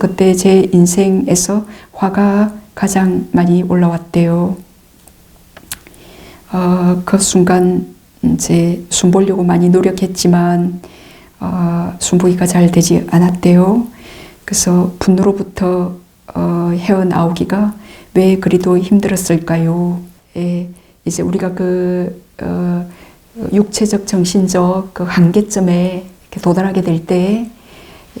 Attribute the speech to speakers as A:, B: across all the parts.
A: 그때 제 인생에서 화가 가장 많이 올라왔대요. 어, 그 순간 이제 숨 보려고 많이 노력했지만 어, 숨보기가 잘 되지 않았대요. 그래서 분노로부터 어, 헤어나오기가 왜 그리도 힘들었을까요? 예, 이제 우리가 그 어, 육체적, 정신적 그 한계점에 도달하게 될 때,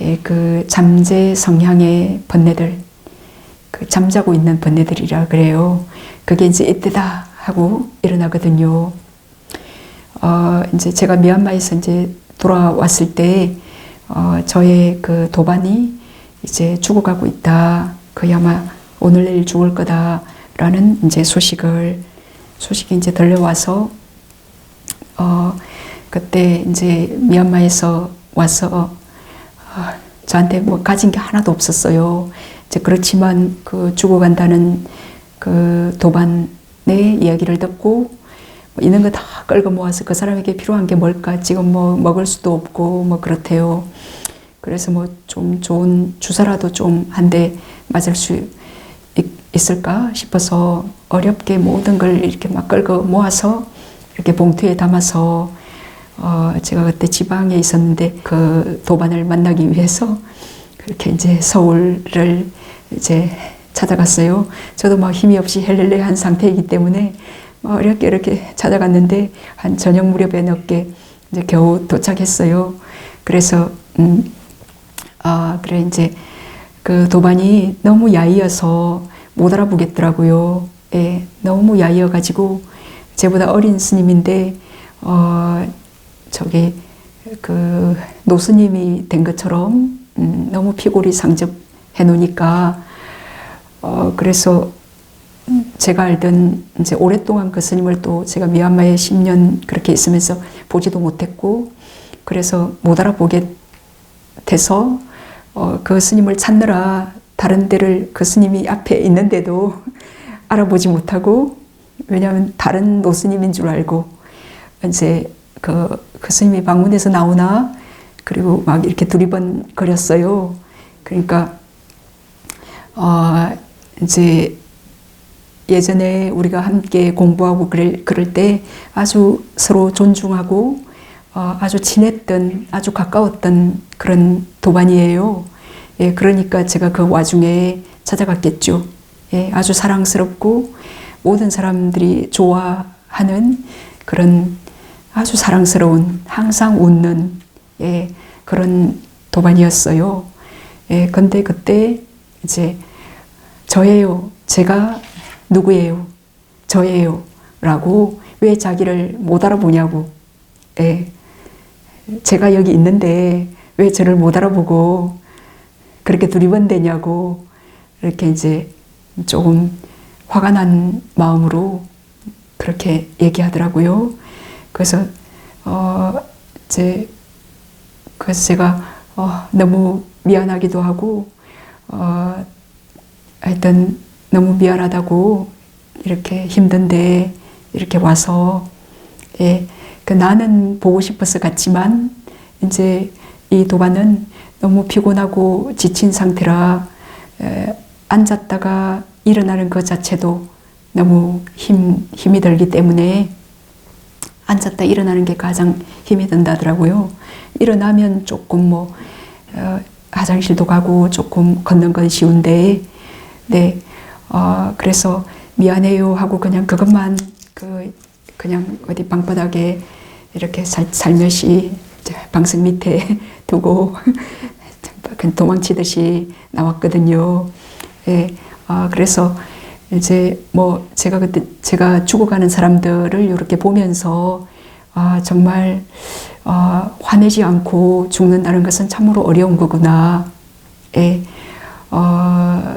A: 예, 그 잠재 성향의 번뇌들, 그 잠자고 있는 번뇌들이라 그래요. 그게 이제 이때다 하고 일어나거든요. 어, 이제 제가 미얀마에서 이제 돌아왔을 때, 어, 저의 그 도반이 이제 죽어가고 있다. 거의 아마 오늘 내일 죽을 거다라는 이제 소식을, 소식이 이제 들려와서, 어, 그때 이제 미얀마에서 와서, 어, 저한테 뭐 가진 게 하나도 없었어요. 이제 그렇지만 그 죽어간다는 그 도반의 이야기를 듣고 뭐 있는 거 다 끌고 모아서 그 사람에게 필요한 게 뭘까 지금 뭐 먹을 수도 없고 뭐 그렇대요. 그래서 뭐 좀 좋은 주사라도 좀 한 대 맞을 수 있, 있을까 싶어서 어렵게 모든 걸 이렇게 막 끌고 모아서 이렇게 봉투에 담아서 어 제가 그때 지방에 있었는데 그 도반을 만나기 위해서 그렇게 이제 서울을 이제 찾아갔어요. 저도 막 힘이 없이 헬렐레한 상태이기 때문에 막 어렵게 이렇게 찾아갔는데 한 저녁 무렵에 늦게 이제 겨우 도착했어요. 그래서 음, 아 그래 이제 그 도반이 너무 야이어서 못 알아보겠더라고요. 예, 너무 야이어 가지고 제보다 어린 스님인데 어 저기 그 노스님이 된 것처럼 음, 너무 피골이 상접해 놓으니까 어 그래서 제가 알던 이제 오랫동안 그 스님을 또 제가 미얀마에 10년 그렇게 있으면서 보지도 못했고 그래서 못 알아보게 돼서 어, 그 스님을 찾느라 다른 데를 그 스님이 앞에 있는데도 알아보지 못하고 왜냐하면 다른 노스님인 줄 알고 이제 그, 그 스님이 방문해서 나오나 그리고 막 이렇게 두리번 거렸어요. 그러니까 어, 이제 예전에 우리가 함께 공부하고 그럴, 그럴 때 아주 서로 존중하고 어, 아주 친했던 아주 가까웠던 그런 도반이에요. 예, 그러니까 제가 그 와중에 찾아갔겠죠. 예, 아주 사랑스럽고 모든 사람들이 좋아하는 그런 아주 사랑스러운 항상 웃는 예, 그런 도반이었어요. 예, 근데 그때 이제 저예요. 제가 누구예요? 저예요. 라고 왜 자기를 못 알아보냐고. 예. 제가 여기 있는데 왜 저를 못 알아보고 그렇게 두리번대냐고 이렇게 이제 조금 화가 난 마음으로 그렇게 얘기하더라고요. 그래서 어 이제 그래서 제가 어 너무 미안하기도 하고 어 하여튼 너무 미안하다고 이렇게 힘든데 이렇게 와서 예, 그 나는 보고 싶어서 갔지만 이제 이 도반은 너무 피곤하고 지친 상태라 에, 앉았다가 일어나는 것 자체도 너무 힘, 힘이 들기 때문에 앉았다 일어나는 게 가장 힘이 든다더라고요. 일어나면 조금 뭐 어, 화장실도 가고 조금 걷는 건 쉬운데 네 어, 그래서 미안해요 하고 그냥 그것만 그 그냥 어디 방바닥에 이렇게 살, 살며시 방석 밑에 두고 도망치듯이 나왔거든요. 예, 아, 그래서 이제 뭐 제가 그때 제가 죽어가는 사람들을 이렇게 보면서 아, 정말 아, 화내지 않고 죽는다는 것은 참으로 어려운 거구나. 예, 어,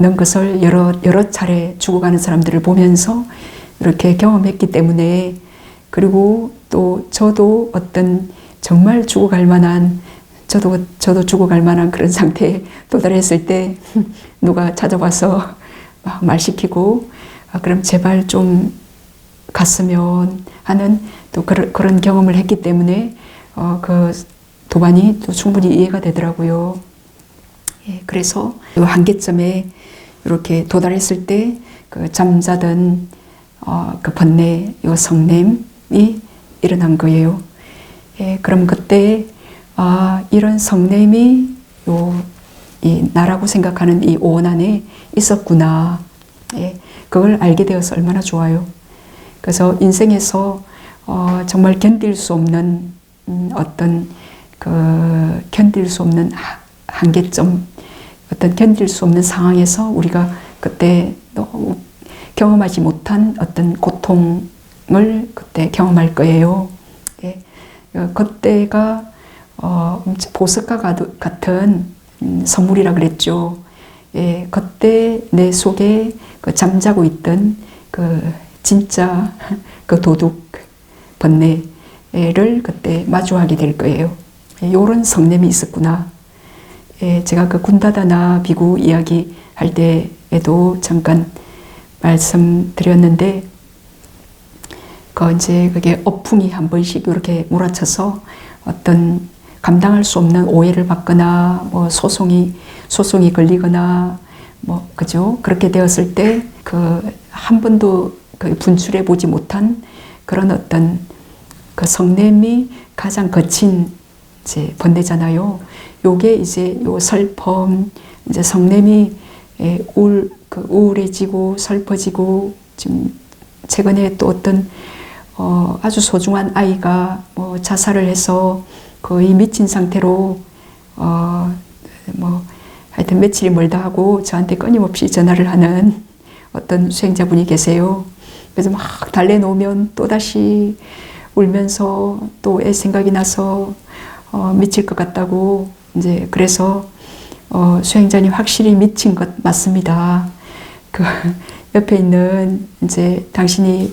A: 는 것을 여러, 여러 차례 죽어가는 사람들을 보면서 이렇게 경험했기 때문에 그리고 또 저도 어떤 정말 죽어갈 만한 저도 저도 죽어갈 만한 그런 상태에 도달했을 때 누가 찾아와서 막 말 시키고 아, 그럼 제발 좀 갔으면 하는 또 그런, 그런 경험을 했기 때문에 어, 그 도반이 또 충분히 이해가 되더라고요. 예, 그래서 이 한계점에 이렇게 도달했을 때 그 잠자던 어, 그 번뇌, 요 성냄이 일어난 거예요. 예, 그럼 그때 아, 이런 성냄이 요, 이 나라고 생각하는 이 오원 안에 있었구나. 예, 그걸 알게 되어서 얼마나 좋아요. 그래서 인생에서 어, 정말 견딜 수 없는 음, 어떤 그 견딜 수 없는 하- 한계점, 어떤 견딜 수 없는 상황에서 우리가 그때 너무 경험하지 못한 어떤 고통을 그때 경험할 거예요. 예. 어, 그때가 어, 보석과 같은 음, 선물이라 그랬죠. 예, 그때 내 속에 그 잠자고 있던 그 진짜 그 도둑 번뇌를 그때 마주하게 될 거예요. 예, 요런 성냄이 있었구나. 예, 제가 그 군다다나 비구 이야기 할 때에도 잠깐 말씀드렸는데, 그 이제 그게 어풍이 한 번씩 이렇게 몰아쳐서 어떤 감당할 수 없는 오해를 받거나 뭐 소송이 소송이 걸리거나 뭐 그죠 그렇게 되었을 때 그 한 번도 그 분출해 보지 못한 그런 어떤 그 성냄이 가장 거친 이제 번뇌잖아요. 요게 이제 요 슬픔 이제 성냄이 예, 우울 그 우울해지고 슬퍼지고 지금 최근에 또 어떤 어, 아주 소중한 아이가 뭐 자살을 해서 거의 미친 상태로 어, 뭐 하여튼 며칠이 멀다 하고 저한테 끊임없이 전화를 하는 어떤 수행자분이 계세요. 그래서 막 달래놓으면 또다시 울면서 또 애 생각이 나서 어, 미칠 것 같다고 이제 그래서 어, 수행자님 확실히 미친 것 맞습니다. 그 옆에 있는 이제 당신이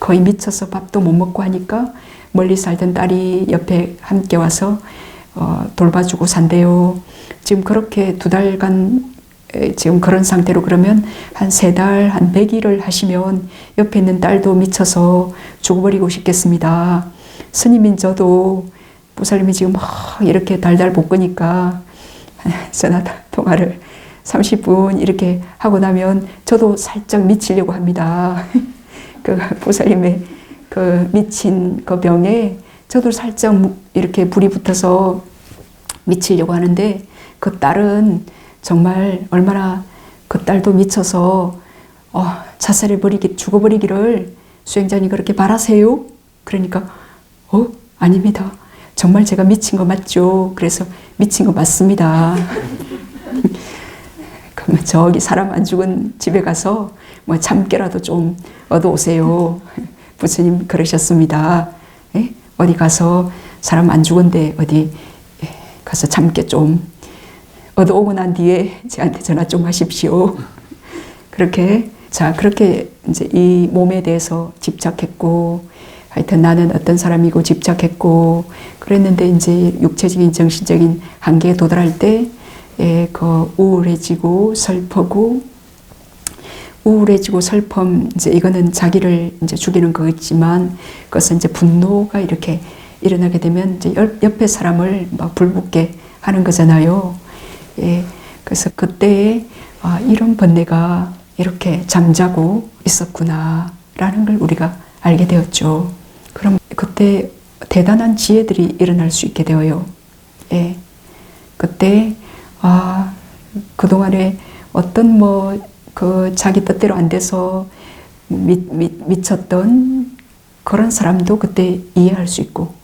A: 거의 미쳐서 밥도 못 먹고 하니까 멀리 살던 딸이 옆에 함께 와서 어, 돌봐주고 산대요. 지금 그렇게 두 달간 에, 지금 그런 상태로 그러면 한 세 달, 한 100일을 하시면 옆에 있는 딸도 미쳐서 죽어버리고 싶겠습니다. 스님인 저도 보살님이 지금 막 이렇게 달달 볶으니까 전화 통화를 30분 이렇게 하고 나면 저도 살짝 미치려고 합니다. 그 보살님의 그 미친 그 병에 저도 살짝 무- 이렇게 불이 붙어서 미치려고 하는데 그 딸은 정말 얼마나 그 딸도 미쳐서 어, 자살해 버리기 죽어버리기를 수행자님 그렇게 바라세요? 그러니까 어 아닙니다. 정말 제가 미친 거 맞죠? 그래서 미친 거 맞습니다. 그러면 저기 사람 안 죽은 집에 가서 뭐 참깨라도 좀 얻어 오세요. 부처님 그러셨습니다. 예? 어디 가서 사람 안 죽은데 어디 예, 가서 참깨 좀 얻어 오고 난 뒤에 저한테 전화 좀 하십시오. 그렇게 자 그렇게 이제 이 몸에 대해서 집착했고 하여튼 나는 어떤 사람이고 집착했고 그랬는데 이제 육체적인 정신적인 한계에 도달할 때 예, 그 우울해지고 슬퍼고 우울해지고 슬픔 이제 이거는 자기를 이제 죽이는 거겠지만 그것은 이제 분노가 이렇게 일어나게 되면 이제 옆- 옆에 사람을 막 불붙게 하는 거잖아요. 예, 그래서 그때에 아, 이런 번뇌가 이렇게 잠자고 있었구나라는 걸 우리가 알게 되었죠. 그럼 그때 대단한 지혜들이 일어날 수 있게 되어요. 예, 그때 아 그동안에 어떤 뭐 그 자기 뜻대로 안 돼서 미, 미, 미쳤던 그런 사람도 그때 이해할 수 있고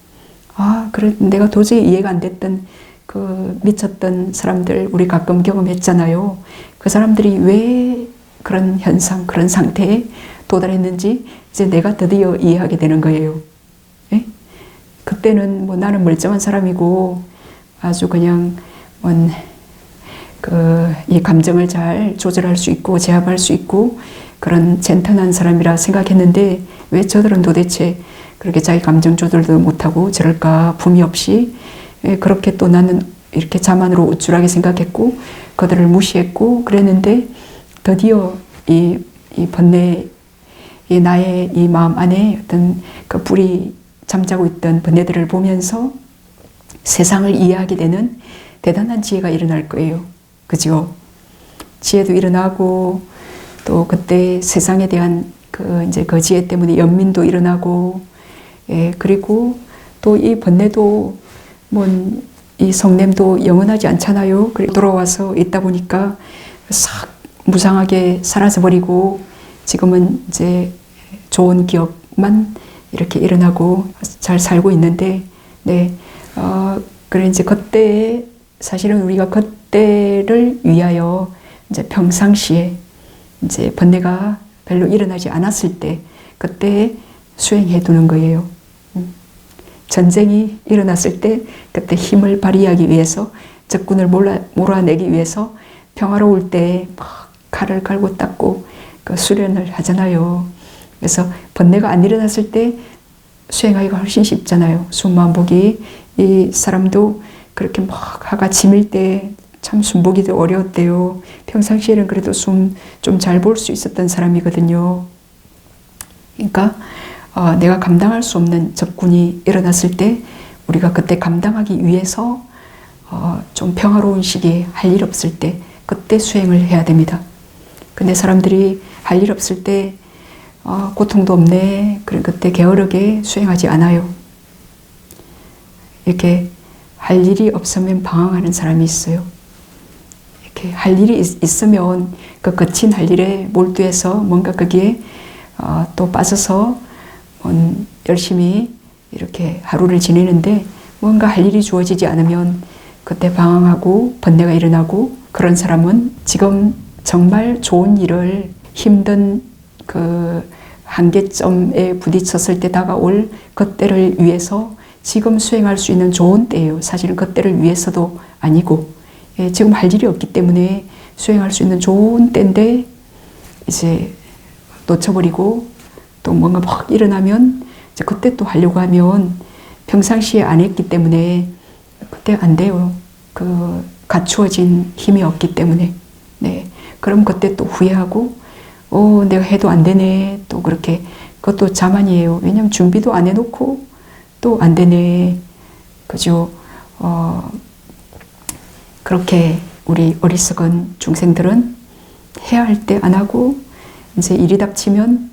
A: 아 그래 내가 도저히 이해가 안 됐던 그 미쳤던 사람들 우리 가끔 경험했잖아요. 그 사람들이 왜 그런 현상 그런 상태에 도달했는지 이제 내가 드디어 이해하게 되는 거예요. 예? 그때는 뭐 나는 멀쩡한 사람이고 아주 그냥 뭔 그 이 감정을 잘 조절할 수 있고 제압할 수 있고 그런 젠틀한 사람이라 생각했는데 왜 저들은 도대체 그렇게 자기 감정 조절도 못하고 저럴까 품이 없이 예, 그렇게 또 나는 이렇게 자만으로 우쭐하게 생각했고 그들을 무시했고 그랬는데 드디어 이, 이 번뇌 이 나의 이 마음 안에 어떤 그 불이 잠자고 있던 번뇌들을 보면서 세상을 이해하게 되는 대단한 지혜가 일어날 거예요. 그죠? 지혜도 일어나고 또 그때 세상에 대한 그 이제 그 지혜 때문에 연민도 일어나고 예 그리고 또 이 번뇌도 뭐이 성냄도 영원하지 않잖아요. 그리고 돌아와서 있다 보니까 싹 무상하게 사라져 버리고 지금은 이제 좋은 기억만 이렇게 일어나고 잘 살고 있는데 네 어, 그래 이제 그때 사실은 우리가 그 때를 위하여 이제 평상시에 이제 번뇌가 별로 일어나지 않았을 때 그때 수행해 두는 거예요. 음. 전쟁이 일어났을 때 그때 힘을 발휘하기 위해서 적군을 몰아, 몰아내기 위해서 평화로울 때 막 칼을 갈고 닦고 그 수련을 하잖아요. 그래서 번뇌가 안 일어났을 때 수행하기가 훨씬 쉽잖아요. 숨만 보기 이 사람도 그렇게 막 하가 짐일 때 참 숨보기도 어려웠대요. 평상시에는 그래도 숨 좀 잘 볼 수 있었던 사람이거든요. 그러니까 어, 내가 감당할 수 없는 적군이 일어났을 때 우리가 그때 감당하기 위해서 어, 좀 평화로운 시기에 할 일 없을 때 그때 수행을 해야 됩니다. 근데 사람들이 할 일 없을 때 어, 고통도 없네. 그래 그때 게으르게 수행하지 않아요. 이렇게 할 일이 없으면 방황하는 사람이 있어요. 이렇게 할 일이 있, 으면그 거친 할 일에 몰두해서 뭔가 거기에 어, 또 빠져서 음, 열심히 이렇게 하루를 지내는데 뭔가 할 일이 주어지지 않으면 그때 방황하고 번뇌가 일어나고 그런 사람은 지금 정말 좋은 일을 힘든 그 한계점에 부딪혔을 때 다가올 그때를 위해서 지금 수행할 수 있는 좋은 때예요. 사실은 그때를 위해서도 아니고 예, 지금 할 일이 없기 때문에 수행할 수 있는 좋은 때인데 이제 놓쳐버리고 또 뭔가 막 일어나면 이제 그때 또 하려고 하면 평상시에 안 했기 때문에 그때 안 돼요. 그 갖추어진 힘이 없기 때문에 네 그럼 그때 또 후회하고 어 내가 해도 안 되네 또 그렇게 그것도 자만이에요. 왜냐면 준비도 안 해놓고 또 안 되네 그죠? 어 그렇게 우리 어리석은 중생들은 해야 할 때 안 하고 이제 일이 닥치면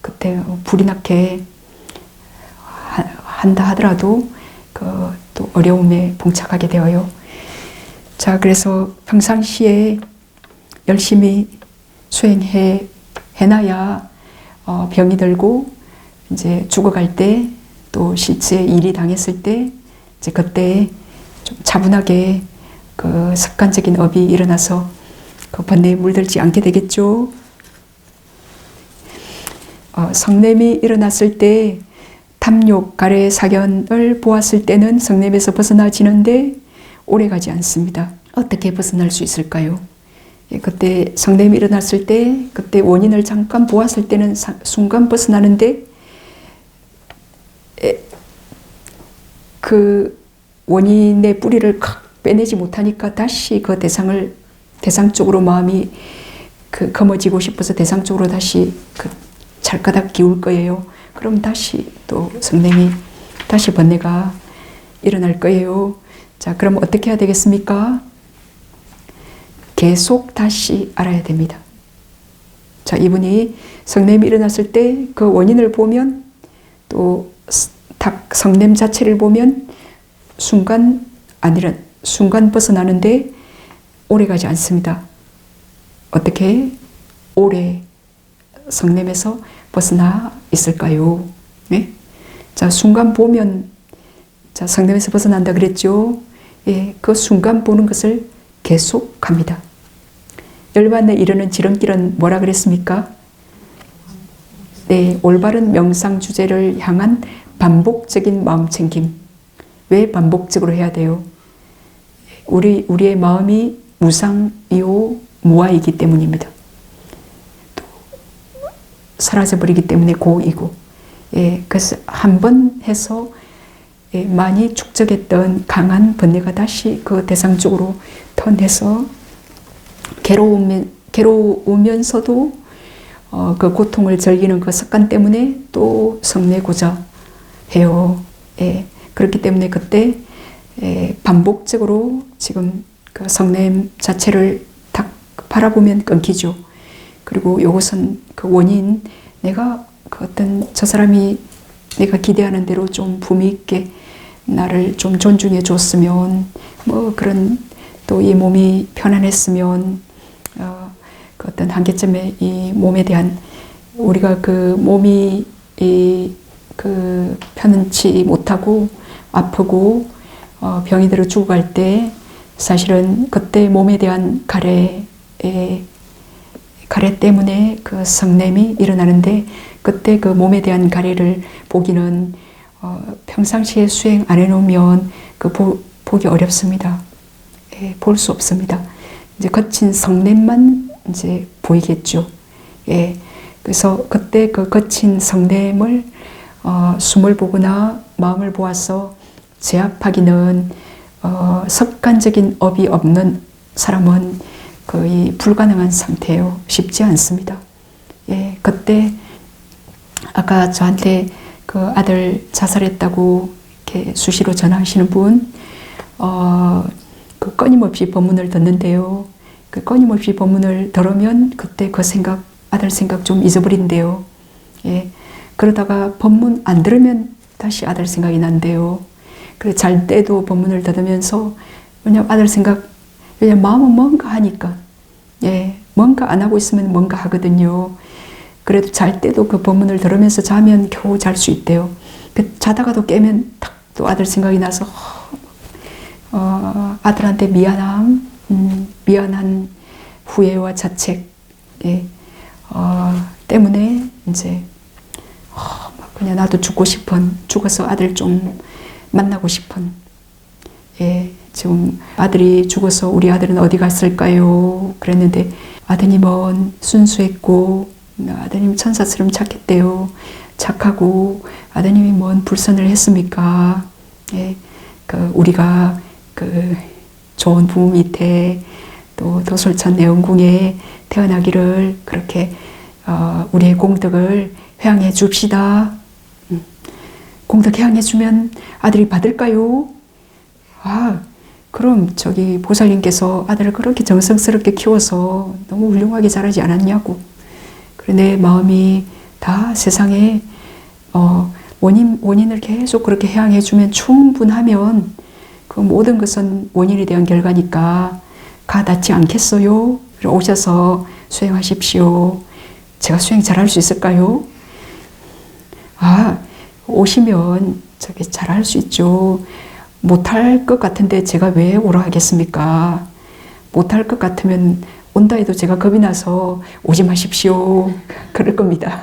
A: 그때 불이 나게 한다 하더라도 그 또 어려움에 봉착하게 되어요. 자, 그래서 평상시에 열심히 수행해 해놔야 어, 병이 들고 이제 죽어갈 때 또 실제 일이 당했을 때 이제 그때 좀 차분하게 그 습관적인 업이 일어나서 그 번뇌에 물들지 않게 되겠죠. 어, 성냄이 일어났을 때 탐욕, 가래, 사견을 보았을 때는 성냄에서 벗어나지는데 오래가지 않습니다. 어떻게 벗어날 수 있을까요? 예, 그때 성냄이 일어났을 때 그때 원인을 잠깐 보았을 때는 순간 벗어나는데 그 원인의 뿌리를 빼내지 못하니까 다시 그 대상을 대상 쪽으로 마음이 그 거머쥐고 싶어서 대상 쪽으로 다시 그 찰까닥 기울 거예요. 그럼 다시 또 성냄이 다시 번뇌가 일어날 거예요. 자, 그럼 어떻게 해야 되겠습니까? 계속 다시 알아야 됩니다. 자, 이분이 성냄이 일어났을 때 그 원인을 보면 또 성냄 자체를 보면 순간 아니라 순간 벗어나는데 오래 가지 않습니다. 어떻게 오래 성냄에서 벗어나 있을까요? 네? 자, 순간 보면, 자, 성냄에서 벗어난다 그랬죠? 예, 그 순간 보는 것을 계속 합니다. 열반에 이르는 지름길은 뭐라 그랬습니까? 네, 올바른 명상 주제를 향한 반복적인 마음 챙김. 왜 반복적으로 해야 돼요? 우리, 우리의 마음이 무상이요, 무아이기 때문입니다. 사라져버리기 때문에 고이고 예, 그래서 한 번 해서 예, 많이 축적했던 강한 번뇌가 다시 그 대상 쪽으로 턴해서 괴로우면, 괴로우면서도 어, 그 고통을 즐기는 그 습관 때문에 또 성내고자 해요. 예, 그렇기 때문에 그때 예, 반복적으로 지금 그 성냄 자체를 딱 바라보면 끊기죠. 그리고 이것은 그 원인 내가 그 어떤 저 사람이 내가 기대하는 대로 좀 품위 있게 나를 좀 존중해 줬으면 뭐 그런 또 이 몸이 편안했으면 어, 그 어떤 한계점에 이 몸에 대한 우리가 그 몸이 이 그 편치 못하고 아프고 어, 병이 들어 죽어갈 때 사실은 그때 몸에 대한 가래에 가래 때문에 그 성냄이 일어나는데 그때 그 몸에 대한 가래를 보기는 어, 평상시에 수행 안 해놓으면 그 보, 보기 어렵습니다. 예, 볼수 없습니다. 이제 거친 성냄만 이제 보이겠죠. 예, 그래서 그때 그 거친 성냄을 어, 숨을 보거나 마음을 보아서 제압하기는 어, 습관적인 업이 없는 사람은 거의 불가능한 상태예요. 쉽지 않습니다. 예, 그때 아까 저한테 그 아들 자살했다고 이렇게 수시로 전화하시는 분, 어, 그 끊임없이 법문을 듣는데요. 그 끊임없이 법문을 들으면 그때 그 생각, 아들 생각 좀 잊어버린대요. 예. 그러다가 법문 안 들으면 다시 아들 생각이 난대요. 그래 잘 때도 법문을 들으면서 왜냐면 아들 생각 왜냐면 마음은 뭔가 하니까 예 뭔가 안 하고 있으면 뭔가 하거든요. 그래도 잘 때도 그 법문을 들으면서 자면 겨우 잘 수 있대요. 그 자다가도 깨면 탁 또 아들 생각이 나서 어, 아들한테 미안함, 음, 미안한 후회와 자책 예, 어, 때문에 이제 어, 그냥 나도 죽고 싶은 죽어서 아들 좀 만나고 싶은 예, 지금 아들이 죽어서 우리 아들은 어디 갔을까요? 그랬는데 아드님은 순수했고 아드님 천사처럼 착했대요. 착하고 아드님이 뭔 불선을 했습니까? 예, 그 우리가 그 좋은 부모 밑에 또 도솔천 내원궁에 태어나기를 그렇게 어, 우리의 공덕을 회양해 줍시다. 음. 공덕 회양해 주면 아들이 받을까요? 아, 그럼 저기 보살님께서 아들을 그렇게 정성스럽게 키워서 너무 훌륭하게 자라지 않았냐고. 내 마음이 다 세상에 어, 원인 원인을 계속 그렇게 해양해 주면 충분하면 그 모든 것은 원인에 대한 결과니까 가 닿지 않겠어요? 오셔서 수행하십시오. 제가 수행 잘할 수 있을까요? 아, 오시면 저게 잘할 수 있죠. 못할 것 같은데 제가 왜 오라 하겠습니까? 못할 것 같으면 온다 해도 제가 겁이 나서 오지 마십시오. 그럴 겁니다.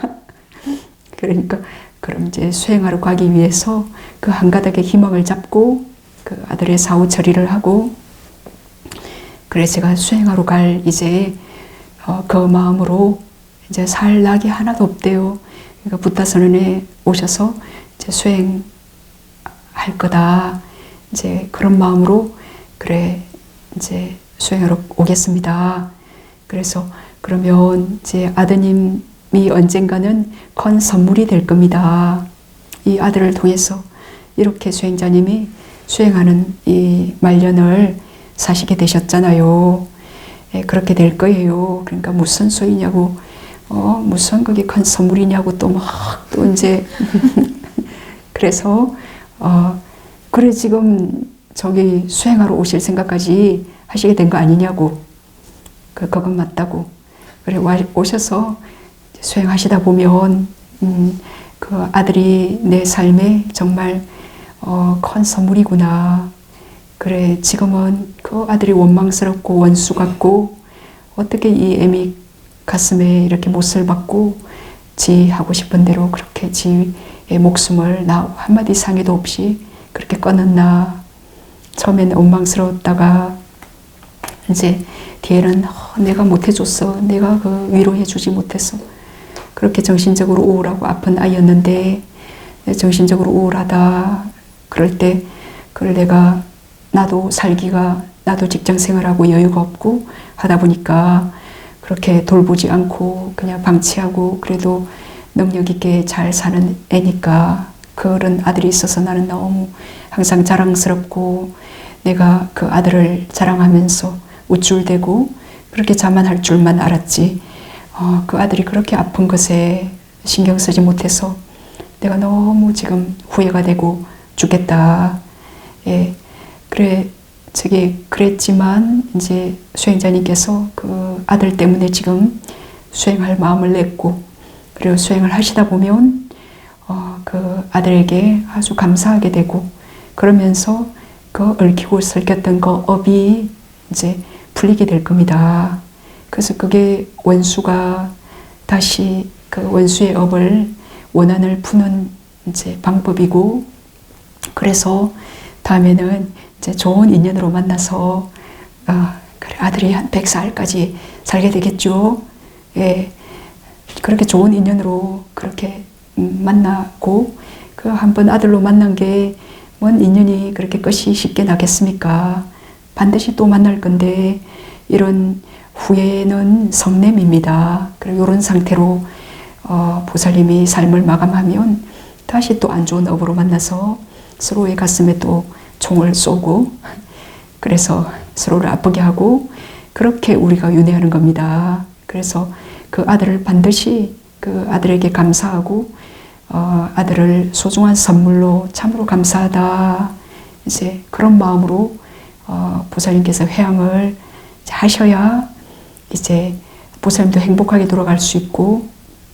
A: 그러니까 그럼 이제 수행하러 가기 위해서 그 한 가닥의 희망을 잡고 그 아들의 사후 처리를 하고 그래 제가 수행하러 갈 이제 어, 그 마음으로 이제 살 낙이 하나도 없대요. 그러니까 부타 선언에 오셔서 이제 수행할 거다. 이제 그런 마음으로 그래 이제 수행하러 오겠습니다. 그래서 그러면 이제 아드님이 언젠가는 큰 선물이 될 겁니다. 이 아들을 통해서 이렇게 수행자님이 수행하는 이 말년을 사시게 되셨잖아요. 예, 그렇게 될 거예요. 그러니까 무슨 소이냐고, 어, 무슨 그게 큰 선물이냐고 또 막 또 이제 그래서 어, 그래 지금 저기 수행하러 오실 생각까지 하시게 된 거 아니냐고. 그 그건 맞다고. 그래 와, 오셔서 수행하시다 보면 음, 그 아들이 내 삶에 정말 어, 큰 선물이구나. 그래, 지금은 그 아들이 원망스럽고 원수 같고, 어떻게 이 애미 가슴에 이렇게 못을 받고, 지 하고 싶은 대로 그렇게 지의 목숨을 나 한마디 상의도 없이 그렇게 꺼냈나. 처음에는 원망스러웠다가, 이제 뒤에는 어, 내가 못해줬어. 내가 그 위로해주지 못했어. 그렇게 정신적으로 우울하고 아픈 아이였는데, 정신적으로 우울하다. 그럴 때 그걸 내가 나도 살기가 나도 직장 생활하고 여유가 없고 하다 보니까 그렇게 돌보지 않고 그냥 방치하고 그래도 능력 있게 잘 사는 애니까 그런 아들이 있어서 나는 너무 항상 자랑스럽고 내가 그 아들을 자랑하면서 우쭐대고 그렇게 자만할 줄만 알았지. 어, 그 아들이 그렇게 아픈 것에 신경 쓰지 못해서 내가 너무 지금 후회가 되고 죽겠다. 예, 그래, 저기 그랬지만 이제 수행자님께서 그 아들 때문에 지금 수행할 마음을 냈고 그리고 수행을 하시다 보면 어, 그 아들에게 아주 감사하게 되고 그러면서 그 얽히고 설켰던 그 업이 이제 풀리게 될 겁니다. 그래서 그게 원수가 다시 그 원수의 업을 원한을 푸는 이제 방법이고 그래서 다음에는 이제 좋은 인연으로 만나서 어, 그래 아들이 한 100살까지 살게 되겠죠. 예. 그렇게 좋은 인연으로 그렇게 음, 만나고 그 한 번 아들로 만난 게 뭔 인연이 그렇게 끝이 쉽게 나겠습니까? 반드시 또 만날 건데 이런 후회는 성냄입니다. 그리고 이런 상태로 어, 보살님이 삶을 마감하면 다시 또 안 좋은 업으로 만나서 서로의 가슴에 또 총을 쏘고 그래서 서로를 아프게 하고 그렇게 우리가 윤회하는 겁니다. 그래서 그 아들을 반드시 그 아들에게 감사하고 어, 아들을 소중한 선물로 참으로 감사하다 이제 그런 마음으로 어, 보살님께서 회양을 하셔야 이제 보살님도 행복하게 돌아갈 수 있고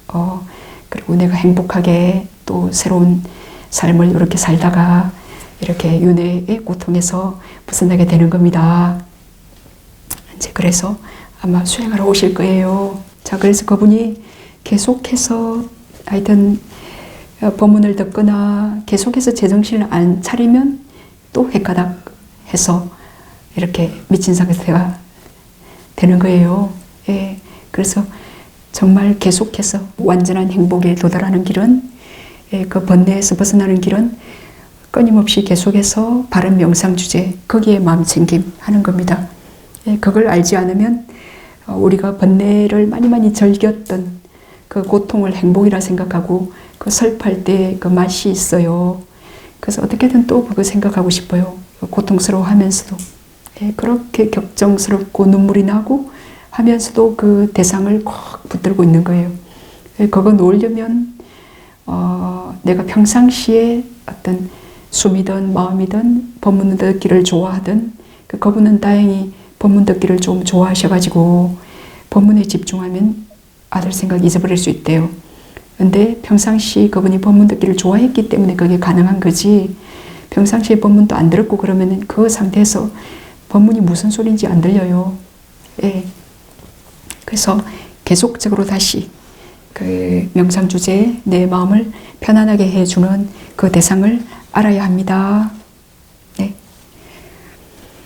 A: 어, 그리고 내가 행복하게 또 새로운 삶을 이렇게 살다가 이렇게 윤회의 고통에서 벗어나게 되는 겁니다. 이제 그래서 아마 수행하러 오실 거예요. 자, 그래서 그분이 계속해서 하여튼 어, 법문을 듣거나 계속해서 제정신을 안 차리면 또 헷가닥 해서 이렇게 미친 상태가 되는 거예요. 예. 그래서 정말 계속해서 완전한 행복에 도달하는 길은 예, 그 번뇌에서 벗어나는 길은 끊임없이 계속해서 바른 명상 주제 거기에 마음 챙김 하는 겁니다. 예, 그걸 알지 않으면 어, 우리가 번뇌를 많이 많이 즐겼던 그 고통을 행복이라 생각하고 그 설팔 때그 맛이 있어요. 그래서 어떻게든 또 그거 생각하고 싶어요. 고통스러워 하면서도. 예, 그렇게 격정스럽고 눈물이 나고 하면서도 그 대상을 꽉 붙들고 있는 거예요. 예, 그거 놓으려면 어, 내가 평상시에 어떤 숨이든 마음이든 법문 듣기를 좋아하든 그 그분은 다행히 법문 듣기를 좀 좋아하셔가지고 법문에 집중하면 아들 생각 잊어버릴 수 있대요. 근데 평상시 그분이 법문 듣기를 좋아했기 때문에 그게 가능한 거지. 평상시에 법문도 안 들었고 그러면은 그 상태에서 법문이 무슨 소리인지 안 들려요. 예. 그래서 계속적으로 다시 그 명상 주제에 내 마음을 편안하게 해주는 그 대상을 알아야 합니다.